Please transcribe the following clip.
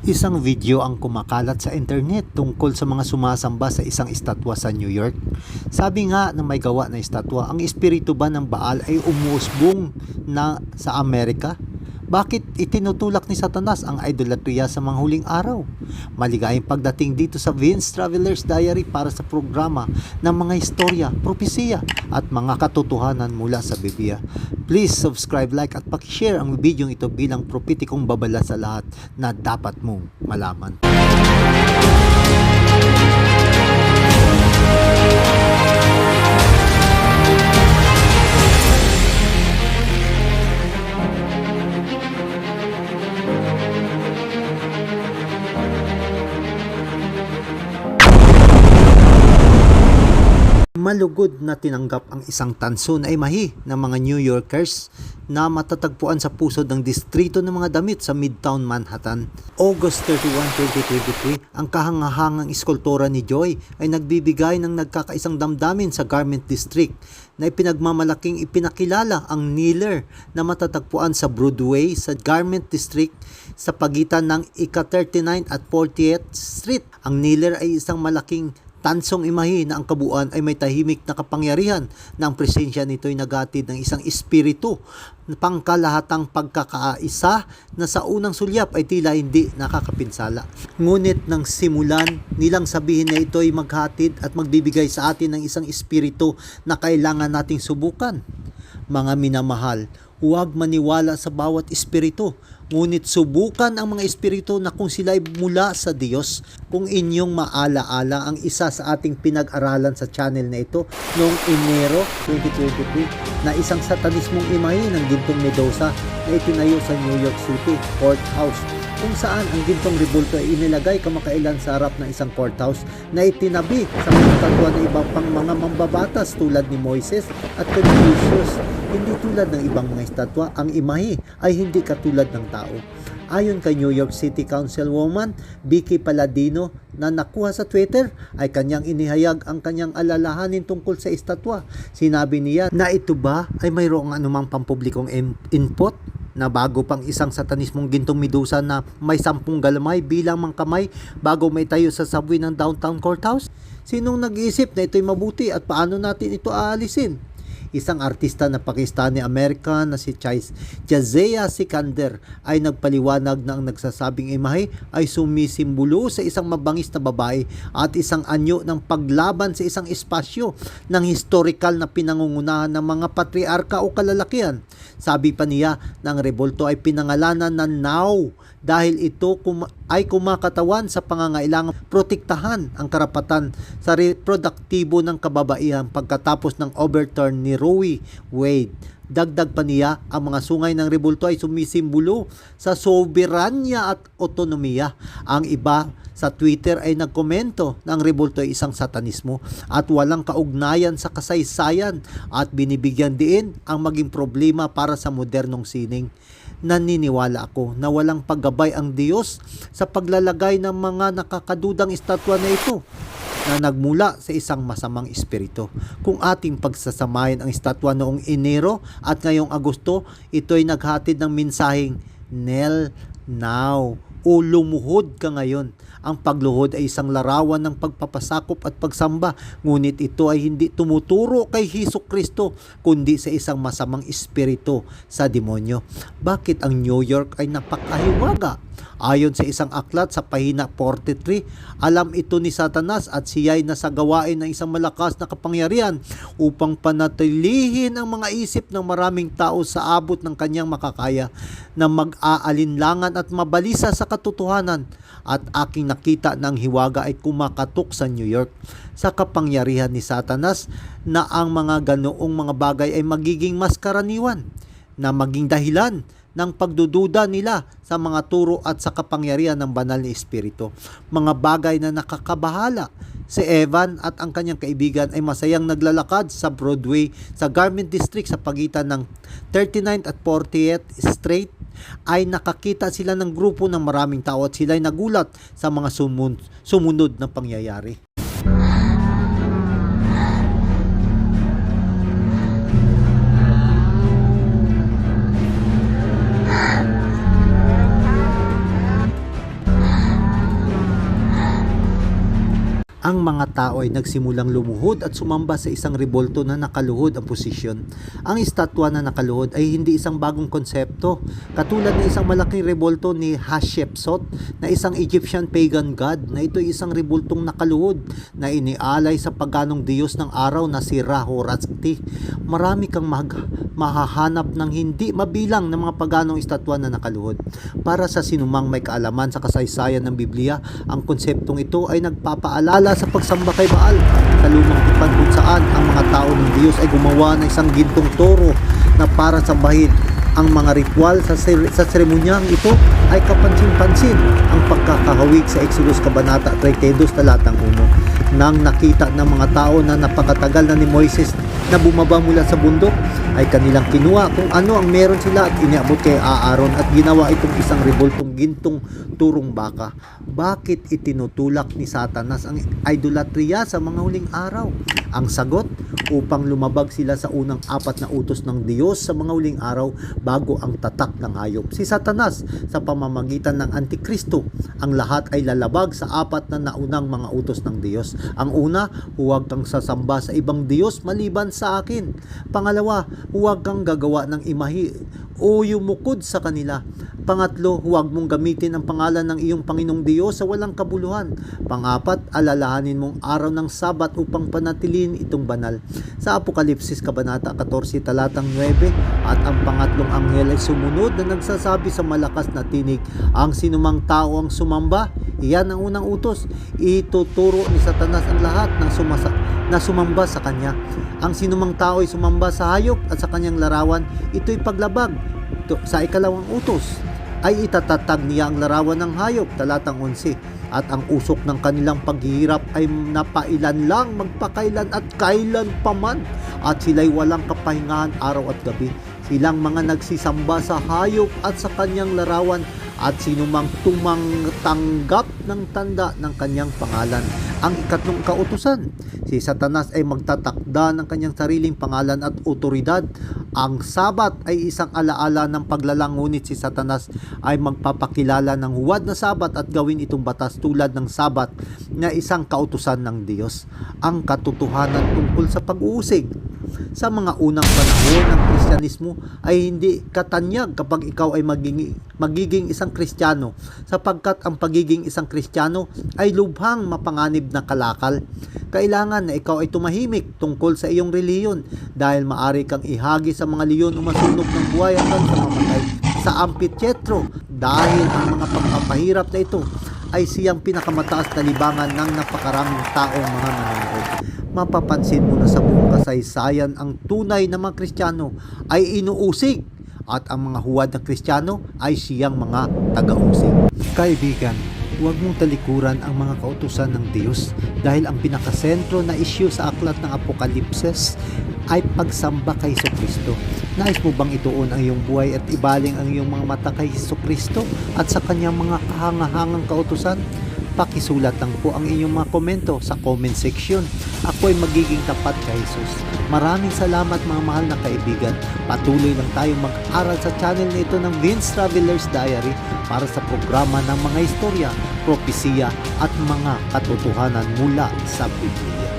Isang video ang kumakalat sa internet tungkol sa mga sumasamba sa isang estatwa sa New York. Sabi nga ng may gawa na estatwa, ang espiritu ba ng Baal ay umusbong na sa Amerika? Bakit itinutulak ni Satanas ang idolatriya sa mga huling araw? Maligayang pagdating dito sa Vince Traveler's Diary para sa programa ng mga istorya, propesiya at mga katotohanan mula sa Biblia. Please subscribe, like at pakishare ang video ito bilang propetikong babala sa lahat na dapat mong malaman. Malugod na tinanggap ang isang tanso na imahi ng mga New Yorkers na matatagpuan sa pusod ng distrito ng mga damit sa Midtown Manhattan. August 31, 2023, ang kahangahangang iskultura ni Joy ay nagbibigay ng nagkakaisang damdamin sa Garment District na ipinagmamalaking ipinakilala ang kneeler na matatagpuan sa Broadway sa Garment District sa pagitan ng ika-39 at 40th Street. Ang kneeler ay isang malaking tansong imahe na ang kabuuan ay may tahimik na kapangyarihan na ang presensya nito ay nagatid ng isang espiritu pangkalahatang pagkakaisa na sa unang sulyap ay tila hindi nakakapinsala. Ngunit nang simulan nilang sabihin na ito ay maghatid at magbibigay sa atin ng isang espiritu na kailangan nating subukan. Mga minamahal, huwag maniwala sa bawat espiritu Ngunit subukan ang mga espiritu na kung sila ay mula sa Diyos, kung inyong maalaala ang isa sa ating pinag-aralan sa channel na ito noong Enero 2023 na isang satanismong imahe ng gintong Medusa na itinayo sa New York City courthouse kung saan ang gintong rebulto ay inilagay kamakailan sa harap ng isang courthouse na itinabi sa mga katwa ng ibang pang mga mambabatas tulad ni Moises at Confucius. Hindi tulad ng ibang mga estatwa, ang imahe ay hindi katulad ng tao. Ayon kay New York City Councilwoman Vicky Paladino na nakuha sa Twitter ay kanyang inihayag ang kanyang alalahanin tungkol sa estatwa. Sinabi niya na ito ba ay mayroong anumang pampublikong in- input na bago pang isang satanismong gintong medusa na may sampung galamay bilang mga kamay bago may tayo sa subway ng downtown courthouse? Sinong nag-iisip na ito'y mabuti at paano natin ito aalisin? Isang artista na Pakistani-American na si Chais Jazea Sikander ay nagpaliwanag na ang nagsasabing imahe ay sumisimbolo sa isang mabangis na babae at isang anyo ng paglaban sa isang espasyo ng historical na pinangungunahan ng mga patriarka o kalalakihan. Sabi pa niya ang rebolto ay pinangalanan na Now dahil ito kum- ay kumakatawan sa pangangailangang protektahan ang karapatan sa reproduktibo ng kababaihan pagkatapos ng overturn ni Roe Wade. Dagdag pa niya, ang mga sungay ng rebulto ay sumisimbolo sa soberanya at otonomiya. Ang iba sa Twitter ay nagkomento na ang rebulto ay isang satanismo at walang kaugnayan sa kasaysayan at binibigyan din ang maging problema para sa modernong sining naniniwala ako na walang paggabay ang Diyos sa paglalagay ng mga nakakadudang estatwa na ito na nagmula sa isang masamang espiritu. Kung ating pagsasamahin ang estatwa noong Enero at ngayong Agosto, ito ay naghatid ng mensaheng Nel Now o lumuhod ka ngayon. Ang pagluhod ay isang larawan ng pagpapasakop at pagsamba, ngunit ito ay hindi tumuturo kay Hesus Kristo, kundi sa isang masamang espiritu sa demonyo. Bakit ang New York ay napakahiwaga? Ayon sa isang aklat sa pahina 43, alam ito ni Satanas at siya ay nasa gawain ng isang malakas na kapangyarihan upang panatilihin ang mga isip ng maraming tao sa abot ng kanyang makakaya na mag-aalinlangan at mabalisa sa katotohanan. At aking nakita ng hiwaga ay kumakatok sa New York. Sa kapangyarihan ni Satanas na ang mga ganoong mga bagay ay magiging mas karaniwan na maging dahilan ng pagdududa nila sa mga turo at sa kapangyarihan ng banal na espiritu. Mga bagay na nakakabahala. Si Evan at ang kanyang kaibigan ay masayang naglalakad sa Broadway sa Garment District sa pagitan ng 39th at 40th Street ay nakakita sila ng grupo ng maraming tao at sila ay nagulat sa mga sumun- sumunod na pangyayari. Mga tao ay nagsimulang lumuhod at sumamba sa isang rebolto na nakaluhod ang posisyon. Ang estatwa na nakaluhod ay hindi isang bagong konsepto, katulad ng isang malaking rebolto ni Hatshepsut na isang Egyptian pagan god na ito ay isang reboltong nakaluhod na inialay sa paganong diyos ng araw na si Rahoratsti. Marami kang mag- mahahanap ng hindi mabilang ng mga paganong estatwa na nakaluhod. Para sa sinumang may kaalaman sa kasaysayan ng Biblia, ang konseptong ito ay nagpapaalala sa pagsamba kay Baal sa lumang tipan kung saan ang mga tao ng Diyos ay gumawa ng isang gintong toro na para sambahin ang mga ritual sa, ser- sa seremonyang ito ay kapansin-pansin ang pagkakahawig sa Exodus Kabanata 32 talatang 1 nang nakita ng mga tao na napakatagal na ni Moises na bumaba mula sa bundok ay kanilang kinuha kung ano ang meron sila at iniabot kay Aaron at ginawa itong isang revoltong gintong turong baka. Bakit itinutulak ni Satanas ang idolatriya sa mga huling araw? Ang sagot, upang lumabag sila sa unang apat na utos ng Diyos sa mga huling araw bago ang tatak ng hayop. Si Satanas sa pamamagitan ng Antikristo, ang lahat ay lalabag sa apat na naunang mga utos ng Diyos. Ang una, huwag kang sasamba sa ibang Diyos maliban akin. Pangalawa, huwag kang gagawa ng imahi o yumukod sa kanila. Pangatlo, huwag mong gamitin ang pangalan ng iyong Panginoong Diyos sa walang kabuluhan. Pangapat, alalahanin mong araw ng Sabat upang panatilin itong banal. Sa Apokalipsis Kabanata 14 talatang 9 at ang pangatlong anghel ay sumunod na nagsasabi sa malakas na tinig, ang sinumang tao ang sumamba, iyan ang unang utos. Ituturo ni Satanas ang lahat ng sumasa na sumamba sa kanya. Ang sinumang tao ay sumamba sa hayop at sa kanyang larawan, ito'y paglabag. Sa ikalawang utos ay itatatag niya ang larawan ng hayop, talatang 11. At ang usok ng kanilang paghihirap ay napailan lang magpakailan at kailan paman. At sila'y walang kapahingahan araw at gabi. Silang mga nagsisamba sa hayop at sa kanyang larawan at sinumang tumangtanggap ng tanda ng kanyang pangalan. Ang ikatlong kautusan, si Satanas ay magtatakda ng kanyang sariling pangalan at otoridad. Ang sabat ay isang alaala ng paglalang ngunit si Satanas ay magpapakilala ng huwad na sabat at gawin itong batas tulad ng sabat na isang kautusan ng Diyos. Ang katotohanan tungkol sa pag-uusig sa mga unang panahon ng Kristyanismo ay hindi katanyag kapag ikaw ay magiging, magiging isang Kristiyano sapagkat ang pagiging isang Kristiyano ay lubhang mapanganib na kalakal. Kailangan na ikaw ay tumahimik tungkol sa iyong reliyon dahil maari kang ihagi sa mga leon o masunok ng buhay hanggang sa mamatay sa amphitheatro dahil ang mga pagpapahirap na ito ay siyang pinakamataas na libangan ng napakaraming taong mga manonood mapapansin mo na sa buong kasaysayan ang tunay na mga Kristiyano ay inuusig at ang mga huwad na Kristiyano ay siyang mga taga-usig. Kaibigan, huwag mong talikuran ang mga kautusan ng Diyos dahil ang pinakasentro na issue sa aklat ng Apokalipses ay pagsamba kay Hesus Kristo. Nais mo bang ituon ang iyong buhay at ibaling ang iyong mga mata kay Hesus Kristo at sa kanyang mga kahangahangang kautusan? Pakisulat lang po ang inyong mga komento sa comment section. Ako ay magiging tapat kay Jesus. Maraming salamat mga mahal na kaibigan. Patuloy lang tayong mag-aral sa channel nito ng Vince Traveler's Diary para sa programa ng mga istorya, propesiya at mga katotohanan mula sa Biblia.